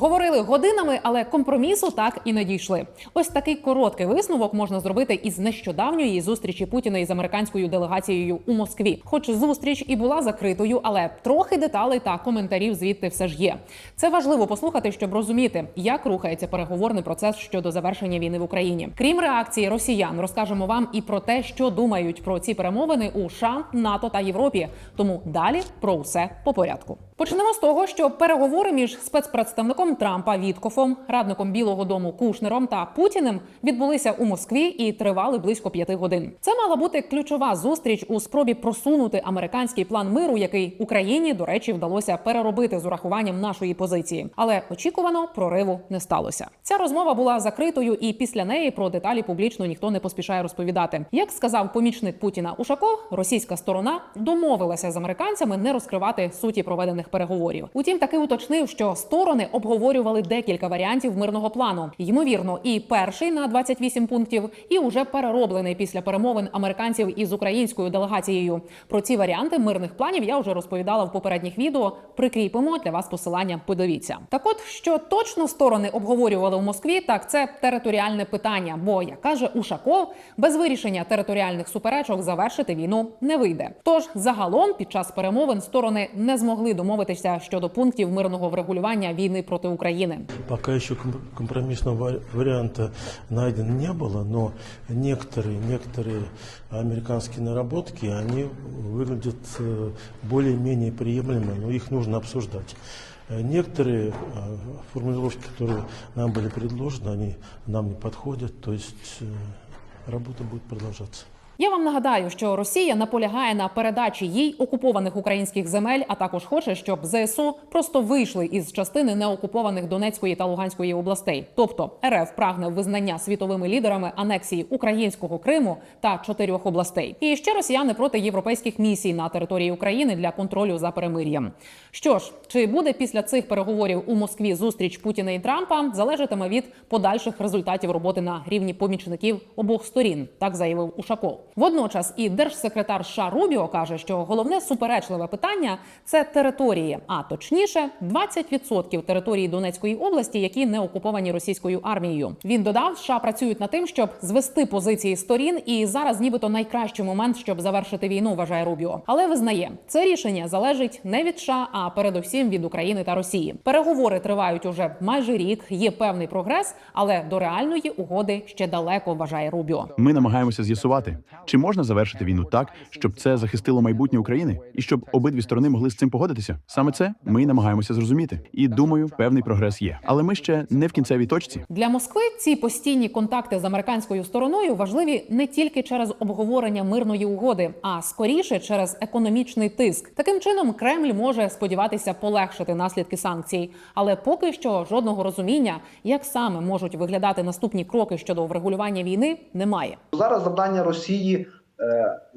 Говорили годинами, але компромісу так і не дійшли. Ось такий короткий висновок можна зробити із нещодавньої зустрічі Путіна із американською делегацією у Москві. Хоч зустріч і була закритою, але трохи деталей та коментарів звідти все ж є. Це важливо послухати, щоб розуміти, як рухається переговорний процес щодо завершення війни в Україні. Крім реакції росіян, розкажемо вам і про те, що думають про ці перемовини у США, НАТО та Європі. Тому далі про усе по порядку. Почнемо з того, що переговори між спецпредставником Трампа Віткофом, радником Білого Дому Кушнером та Путіним відбулися у Москві і тривали близько п'яти годин. Це мала бути ключова зустріч у спробі просунути американський план миру, який Україні, до речі, вдалося переробити з урахуванням нашої позиції. Але очікувано прориву не сталося. Ця розмова була закритою, і після неї про деталі публічно ніхто не поспішає розповідати. Як сказав помічник Путіна Ушаков, російська сторона домовилася з американцями не розкривати суті проведених переговорів. Утім, таки уточнив, що сторони обговорювали декілька варіантів мирного плану. Ймовірно, і перший на 28 пунктів, і уже перероблений після перемовин американців із українською делегацією. Про ці варіанти мирних планів я вже розповідала в попередніх відео. Прикріпимо для вас посилання. Подивіться. Так, от що точно сторони обговорювали у Москві, так це територіальне питання. Бо як каже Ушаков, без вирішення територіальних суперечок завершити війну не вийде. Тож загалом під час перемовин сторони не змогли домовитися щодо пунктів мирного врегулювання війни проти України. Пока еще ком- компромиссного ва- варианта найдено не было, но некоторые, некоторые американские наработки, они выглядят э, более-менее приемлемо, но их нужно обсуждать. Э, Некоторые э, формулировки, которые нам были предложены, они нам не подходят, то есть э, работа будет продолжаться. Я вам нагадаю, що Росія наполягає на передачі їй окупованих українських земель, а також хоче, щоб ЗСУ просто вийшли із частини неокупованих Донецької та Луганської областей. Тобто РФ прагне визнання світовими лідерами анексії українського Криму та чотирьох областей. І ще росіяни проти європейських місій на території України для контролю за перемир'ям. Що ж, чи буде після цих переговорів у Москві зустріч Путіна і Трампа, залежатиме від подальших результатів роботи на рівні помічників обох сторін, так заявив Ушаков. Водночас і держсекретар США Рубіо каже, що головне суперечливе питання це території, а точніше 20% території Донецької області, які не окуповані російською армією. Він додав, США працюють над тим, щоб звести позиції сторін, і зараз, нібито, найкращий момент, щоб завершити війну, вважає Рубіо. Але визнає, це рішення залежить не від США, а передусім від України та Росії. Переговори тривають уже майже рік. Є певний прогрес, але до реальної угоди ще далеко, вважає Рубіо. Ми намагаємося з'ясувати, чи можна завершити війну так, щоб це захистило майбутнє України, і щоб обидві сторони могли з цим погодитися. Саме це ми намагаємося зрозуміти. І думаю, певний прогрес є. Але ми ще не в кінцевій точці. Для Москви ці постійні контакти з американською стороною важливі не тільки через обговорення мирної угоди, а скоріше через економічний тиск. Таким чином, Кремль може сподіватися полегшити наслідки санкцій, але поки що жодного розуміння, як саме можуть виглядати наступні кроки щодо врегулювання війни, немає. Зараз завдання Росії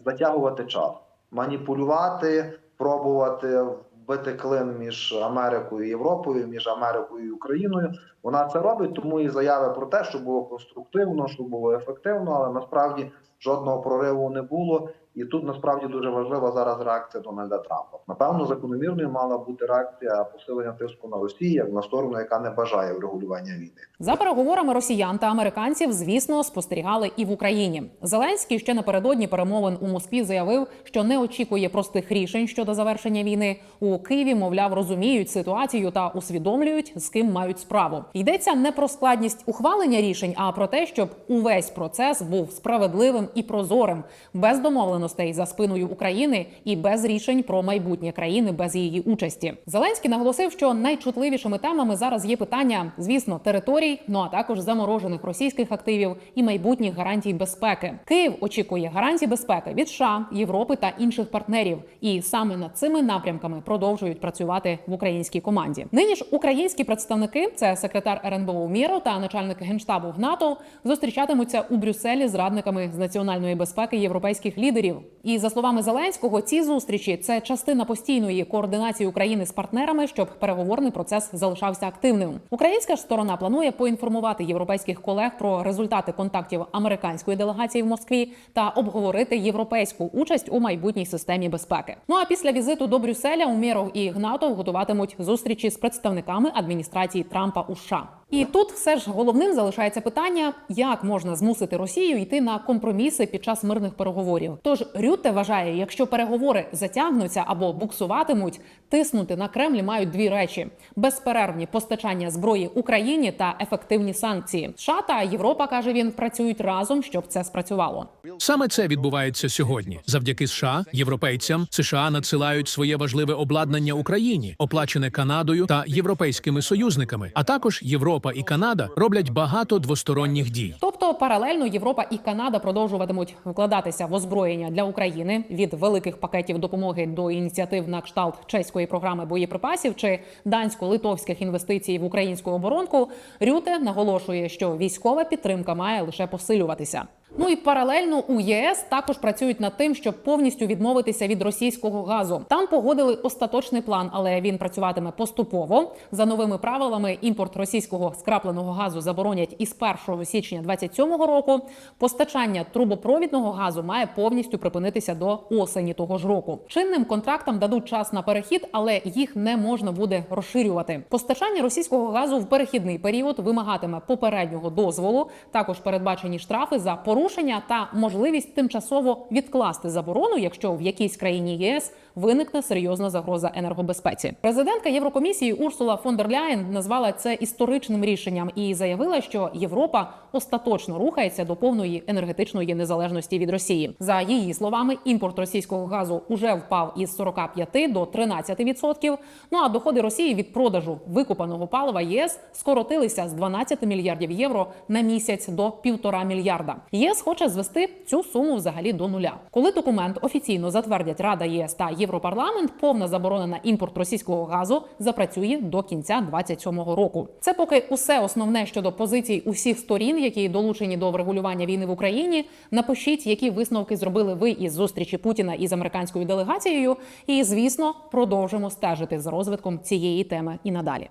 затягувати час, маніпулювати, пробувати вбити клин між Америкою і Європою, між Америкою і Україною. Вона це робить, тому і заяви про те, що було конструктивно, що було ефективно, але насправді жодного прориву не було. І тут насправді дуже важлива зараз реакція Дональда Трампа. Напевно, закономірною мала бути реакція посилення тиску на Росію як на сторону, яка не бажає врегулювання війни. За переговорами росіян та американців, звісно, спостерігали і в Україні. Зеленський ще напередодні перемовин у Москві заявив, що не очікує простих рішень щодо завершення війни. У Києві, мовляв, розуміють ситуацію та усвідомлюють, з ким мають справу. Йдеться не про складність ухвалення рішень, а про те, щоб увесь процес був справедливим і прозорим, без домовленостей за спиною України і без рішень про майбутнє країни без її участі. Зеленський наголосив, що найчутливішими темами зараз є питання, звісно, територій, ну а також заморожених російських активів і майбутніх гарантій безпеки. Київ очікує гарантій безпеки від США, Європи та інших партнерів, і саме над цими напрямками продовжують працювати в українській команді. Нині ж українські представники, це секретар РНБО Міро та начальник генштабу НАТО, зустрічатимуться у Брюсселі з радниками з національної безпеки європейських лідерів. Переговорів. І за словами Зеленського, ці зустрічі це частина постійної координації України з партнерами, щоб переговорний процес залишався активним. Українська ж сторона планує поінформувати європейських колег про результати контактів американської делегації в Москві та обговорити європейську участь у майбутній системі безпеки. Ну а після візиту до Брюсселя Умєров і Гнатов готуватимуть зустрічі з представниками адміністрації Трампа у США. І тут все ж головним залишається питання, як можна змусити Росію йти на компроміси під час мирних переговорів. Тож Рютте вважає, якщо переговори затягнуться або буксуватимуть, тиснути на Кремль мають дві речі: безперервні постачання зброї Україні та ефективні санкції. США та Європа каже він працюють разом, щоб це спрацювало. Саме це відбувається сьогодні. Завдяки США, європейцям США надсилають своє важливе обладнання Україні, оплачене Канадою та європейськими союзниками. А також Європа і Канада роблять багато двосторонніх дій. Тобто паралельно Європа і Канада продовжуватимуть вкладатися в озброєння для України від великих пакетів допомоги до ініціатив на кшталт чеської програми боєприпасів чи дансько-литовських інвестицій в українську оборонку. Рюте наголошує, що військова підтримка має лише посилюватися. Ну і паралельно у ЄС також працюють над тим, щоб повністю відмовитися від російського газу. Там погодили остаточний план, але він працюватиме поступово. За новими правилами імпорт російського скрапленого газу заборонять із 1 січня 2027 року. Постачання трубопровідного газу має повністю припинитися до осені того ж року. Чинним контрактам дадуть час на перехід, але їх не можна буде розширювати. Постачання російського газу в перехідний період вимагатиме попереднього дозволу. Також передбачені штрафи за порушення та можливість тимчасово відкласти заборону, якщо в якійсь країні ЄС виникне серйозна загроза енергобезпеці. Президентка Єврокомісії Урсула фон дер Ляєн назвала це історичним рішенням і заявила, що Європа остаточно рухається до повної енергетичної незалежності від Росії. За її словами, імпорт російського газу уже впав із 45 до 13%. Ну а доходи Росії від продажу викупаного палива ЄС скоротилися з 12 мільярдів євро на місяць до півтора мільярда. ЄС хоче звести цю суму взагалі до нуля. Коли документ офіційно затвердять Рада ЄС та Європарламент, повна заборона на імпорт російського газу запрацює до кінця 27-го року. Це поки усе основне щодо позицій усіх сторін, які долучені до врегулювання війни в Україні. Напишіть, які висновки зробили ви із зустрічі Путіна із американською делегацією. І звісно, продовжимо стежити за розвитком цієї теми і надалі.